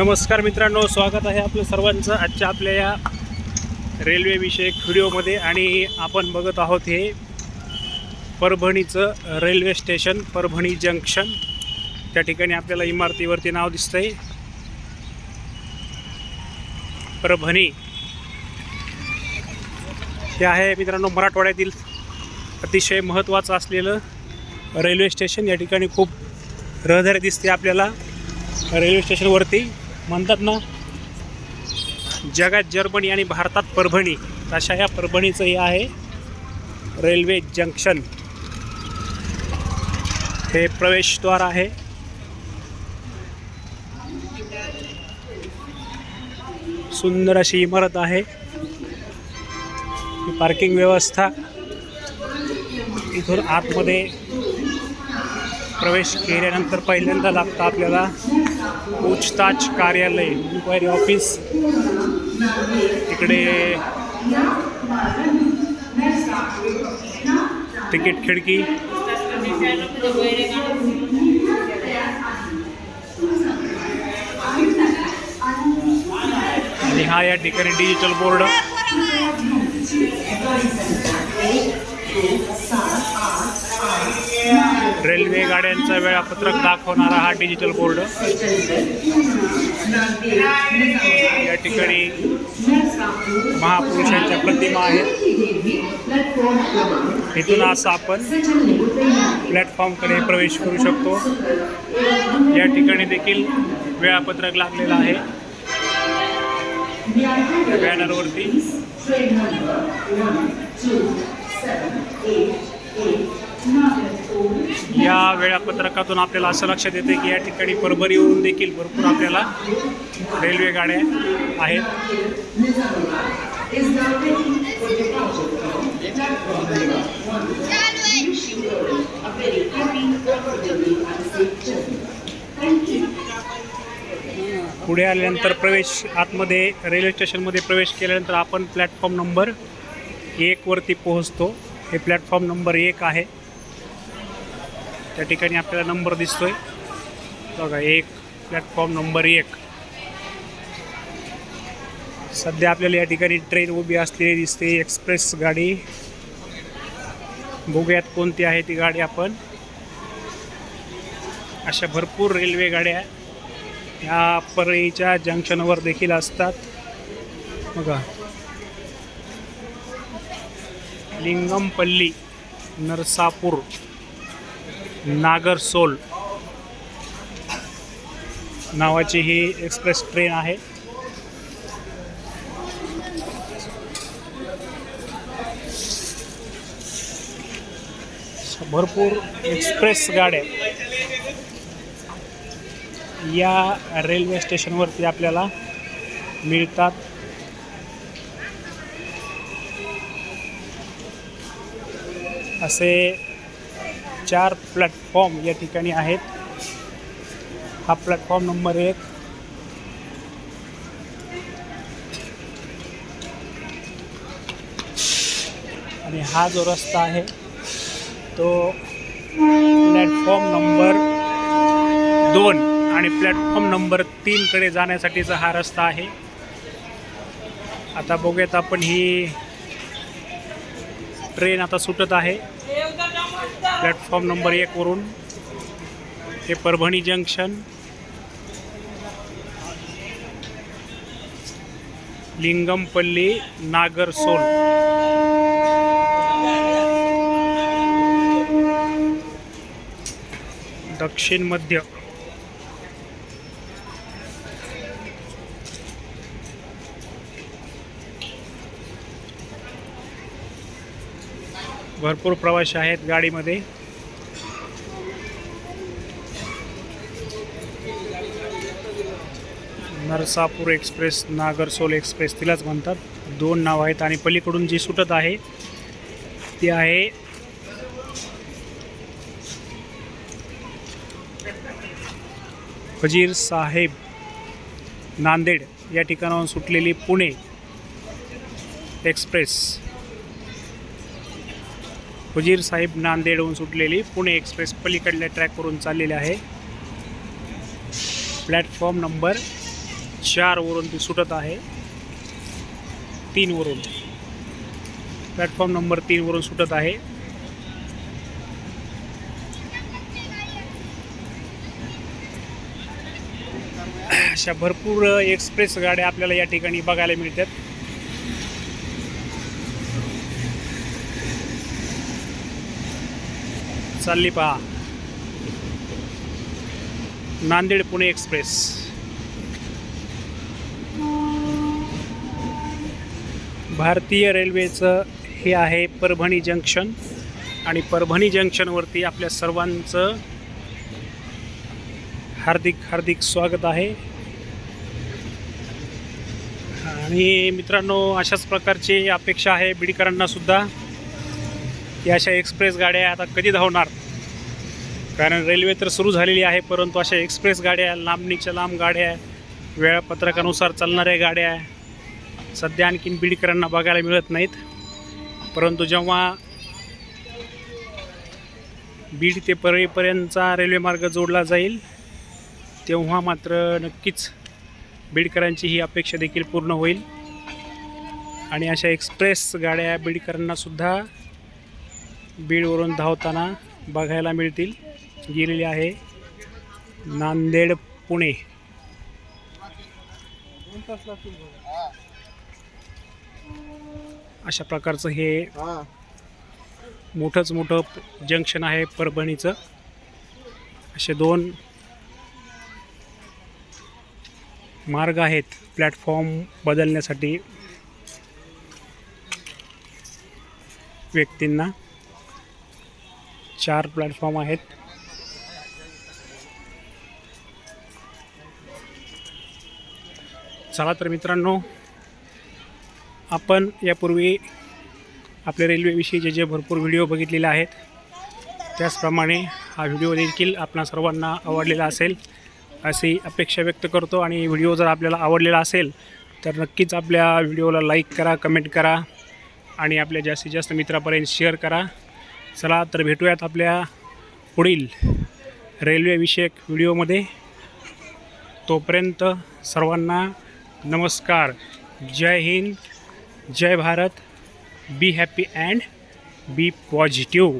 नमस्कार मित्रांनो स्वागत आहे आपलं सर्वांचं आजच्या आपल्या या रेल्वेविषयक व्हिडिओमध्ये. आणि आपण बघत आहोत हे परभणीचं रेल्वे स्टेशन परभणी जंक्शन. त्या ठिकाणी आपल्याला इमारतीवरती नाव दिसतंय. परभणी. हे आहे मित्रांनो मराठवाड्यातील अतिशय महत्त्वाचं असलेलं रेल्वे स्टेशन. या ठिकाणी खूप रहदारी दिसते आपल्याला. रेल्वे स्टेशनवरती म्हणतात ना जगात जर्मनी आणि भारतात परभणी अशा ह्या परभणीचं हे आहे रेल्वे जंक्शन. हे प्रवेशद्वार आहे. सुंदर अशी इमारत आहे. पार्किंग व्यवस्था इथून आतमध्ये प्रवेश केल्यानंतर पहिल्यांदा लागतं आपल्याला पूछताछ कार्यालय इन्क्वायरी ऑफिस इकडे तिकीट खिडकी. आणि हा या ठिकाणी डिजिटल बोर्ड रेल्वे गाड्यांचं वेळापत्रक दाखवणारा हा डिजिटल बोर्ड या ठिकाणी महापुरुषांच्या प्रतिमा आहेत. इथून असं आपण प्लॅटफॉर्मकडे प्रवेश करू शकतो. या ठिकाणी देखील वेळापत्रक लागलेलं आहे. बॅनरवरती या वेळापत्रकातून आपल्याला असं लक्षात येते की या ठिकाणी परभणीवरून देखील भरपूर आपल्याला रेल्वे गाड्या आहेत. पुढे आल्यानंतर प्रवेश आतमध्ये रेल्वे स्टेशनमध्ये प्रवेश केल्यानंतर आपण प्लॅटफॉर्म नंबर एकवरती पोहोचतो. हे प्लॅटफॉर्म नंबर एक आहे. त्या ठिकाणी आपल्याला नंबर दिसतोय. बघा एक प्लॅटफॉर्म नंबर एक. सध्या आपल्याला या ठिकाणी ट्रेन उभी असलेली दिसते एक्सप्रेस गाडी. बघूयात कोणती आहे ती गाडी आपण. अशा भरपूर रेल्वे गाड्या ह्या परळीच्या जंक्शनवर देखील असतात. बघा. लिंगमपल्ली नरसापूर. नागरसोल नावाची ही एक्सप्रेस ट्रेन आहे. भरपूर एक्सप्रेस गाड्या या रेल्वे स्टेशनवरती आपल्याला मिळतात. असे चार प्लॅटफॉर्म या ठिकाणी आहेत. हा प्लॅटफॉर्म नंबर एक. आणि हा जो रस्ता आहे तो प्लॅटफॉर्म नंबर दोन आणि प्लॅटफॉर्म नंबर तीनकडे जाण्यासाठीचा हा रस्ता आहे. आता बघूयात आपण ही ट्रेन आता सुटत आहे. प्लॅटफॉर्म नंबर एकवरून हे परभणी जंक्शन. लिंगमपल्ली नागरसोल दक्षिण मध्य. भरपूर प्रवासी आहेत गाडीमध्ये. नरसापूर एक्सप्रेस नागरसोल एक्सप्रेस तिलाच म्हणतात. दोन नाव आहेत आणि पलीकडून जी सुटत आहे ती आहे फजीर साहेब नांदेड. या ठिकाणाहून सुटलेली पुणे एक्सप्रेस. हुजीर साहेब नांदेडहून सुटलेली. पुणे एक्सप्रेस पलीकडल्या ट्रॅकवरून चाललेली आहे. प्लॅटफॉर्म नंबर चारवरून ती सुटत आहे. तीनवरून प्लॅटफॉर्म नंबर तीनवरून सुटत आहे. अशा भरपूर एक्सप्रेस गाड्या आपल्याला या ठिकाणी बघायला मिळतात. चालली पहा. नांदेड पुणे एक्सप्रेस. भारतीय रेल्वेचं हे आहे परभणी जंक्शन आणि परभणी जंक्शनवरती आपल्या सर्वांचं हार्दिक हार्दिक स्वागत आहे. आणि मित्रांनो अशाच प्रकारची अपेक्षा आहे बीडकरांनासुद्धा की अशा एक्सप्रेस गाड्या आता कधी धावणार? कारण रेल्वे तर सुरू झालेली आहे परंतु अशा एक्सप्रेस गाड्या लांबणीच्या लांब गाड्या वेळापत्रकानुसार चालणाऱ्या गाड्या सध्या आणखीन बीडकरांना बघायला मिळत नाहीत. परंतु जेव्हा बीड ते परळीपर्यंतचा रेल्वेमार्ग जोडला जाईल तेव्हा मात्र नक्कीच बीडकरांची ही अपेक्षा देखील पूर्ण होईल. आणि अशा एक्सप्रेस गाड्या बीडकरांनासुद्धा बीडवरून धावताना बघायला मिळतील. गेलेली आहे नांदेड पुणे. अशा प्रकारचं हे मोठंच मोठं जंक्शन आहे परभणीचं. असे दोन मार्ग आहेत प्लॅटफॉर्म बदलण्यासाठी व्यक्तींना. चार प्लॅटफॉर्म आहेत. चला तर मित्रांनो आपण यापूर्वी आपल्या रेल्वेविषयीचे जे भरपूर व्हिडिओ बघितलेले आहेत त्याचप्रमाणे हा व्हिडिओ देखील आपणा सर्वांना आवडलेला असेल अशी अपेक्षा व्यक्त करतो. आणि व्हिडिओ जर आपल्याला आवडलेला असेल तर नक्कीच आपल्या व्हिडिओला लाईक करा कमेंट करा आणि आपल्या जास्तीत जास्त मित्रापर्यंत शेअर करा. चला तर भेटूयात आपल्या पुढील रेल्वेविषयक व्हिडिओमध्ये. तोपर्यंत सर्वांना नमस्कार. जय हिंद जय Bharat. Be happy and be positive